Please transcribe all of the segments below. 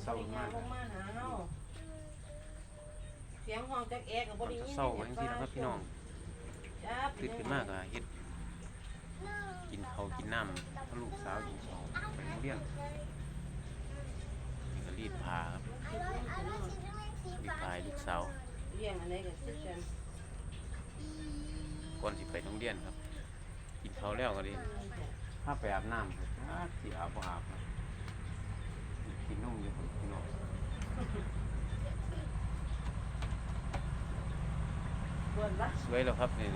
เขาบริยางลงมาหาเฮาเสียงห้องจักแอกกับบริยินเศร้าไว้ที่นะครับพี่น้องจ้าตื่นขึ้นมากอะเฮ็ดกินเขาวกินน้ำถ้าลูกสาวกินข้าวไปโรงเรียนนี่ก็รีดผ้าครับรีดผ้าให้ลูกสาวเลี้ยงอะไรกับซิกันก่อนสิไปโรงเรียนครับ กินข้าวแล้วก็ดีถ้าไปอาบน้ำครับอาบสิอาบบ่อาบครับ สวยแล้วครับนี่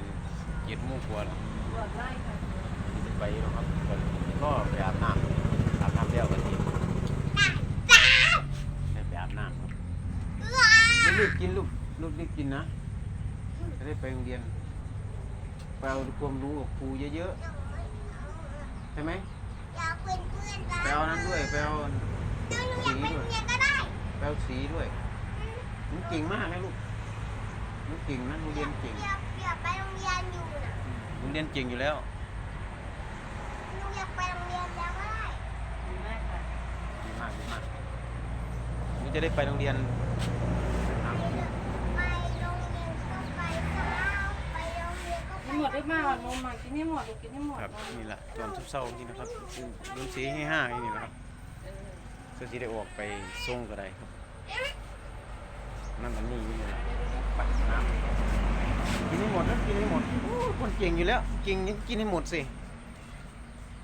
เจ็ดโมงกว่าแล้วบวชไล่ค่ะจะไปแล้วครับก็ไปอาบน้ำอาบน้ำแล้วกันทีได้ไปอาบน้ำครับรีบๆกินลูกลูกรีบกินนะจะได้ไปโรงเรียนไปเอาความรู้กับครูเยอะๆใช่ไหมอยากเป็นเพื่อนกันไปเอานั้นด้วยไปเอา ไปเอาสีด้วยหนูเก่งมากนะลูกหนูเก่งนะหนูเรียนเก่งอยากอยากไปโรงเรียนอยู่นะหนูเรียนเก่งอยู่แล้วหนูอยากไปโรงเรียนแล้วก็ได้ดีมากค่ะดีมากดีมากหนูจะได้ไปโรงเรียนนะครับไปโรงเรียนก็ไปเช้าไปโรงเรียนก็ไปกินหมดได้มากอะนมมากินให้หมดลูกกินให้หมดครับนี่แหละตอนเศร้าๆนี่นะครับดูสีให้ห้าๆนี่นะครับก็จะได้ออกไปส่งก็ได้ครับ นั่นอันนี้นี่แหละปัดน้ำกินให้หมดนะกินให้หมดโอ้ยคนเก่งอยู่แล้วเก่งยังกินให้หมดสิ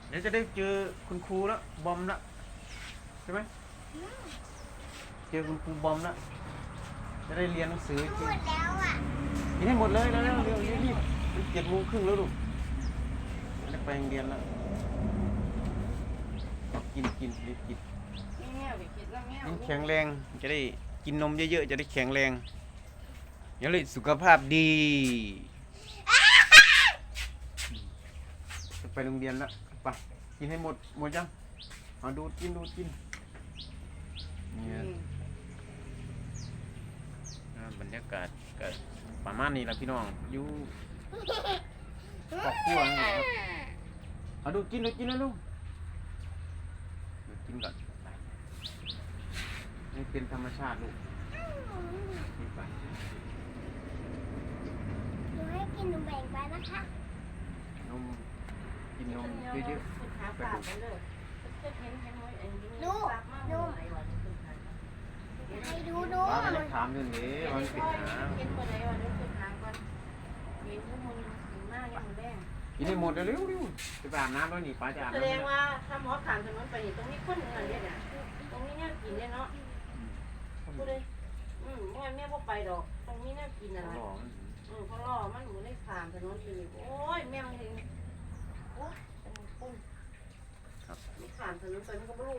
เดี๋ยวจะได้เจอคุณครูแล้วบอมแล้วใช่ไหมเจอคุณครูบอมแล้วจะได้เรียนหนังสือหจริมงดแล้วอะกินให้หมดเลยแล้วเร็วเร็วรีบรีบเจ็ดโมงครึ่งแล้วลูกจะไปโรงเรียนแล้ว กินกินรีบกิน ยิ่งแข็งแรงจะได้กินนมเยอะๆจะได้แข็งแรงอย่าเลยสุขภาพดีจะไปโรงเรียนแล้วไปกินให้หมดหมดยังเอาดูดกินดูดกินเนี่ยอ่าบรรยากาศก็ประมาณนี้แหละพี่น้องอยู่ครอบครัวนี่ครับเอาดูดกินดูดกินนะลูกดูดกินก่อน ไปนี่เป็นธรรมชาติลูกนี่ไปหนูให้กินหนูแบ่งไปนะคะนมกินนมเยอะๆหาปากกันเลยจะเห็นเห็นมวยอันนี้ดูดูให้ให้ดูดูๆป้าก็จะถามเรื่องนี้มันปิดหาเห็นบ่ได้ว่าเดี๋ยวขึ้นทางก่อนเห็นทุกคนถึงมากยังบ่แดงกินให้หมดเร็วๆเร็วจะไปอาบน้ำแล้วนี่ป้าจะอาบแสน้ำดแล้วงว่าถ้าหมอถามถนนไปนี่ตรงนี้คนเงินเนี่ยนะตรงนี้เนี่ยกินเนี่ยเนาะ พูดเลยอืมแม่แม่พอไปดอกตรงนี้เนี่ยกินอะไรหล่อมันอืมเขาล่อมันหนูได้ถามถนนไปนี่โอ้ยแม่มันเองโอ้ยเป็นคนครับนี่ถามถนนไปมันก็ไม่รู้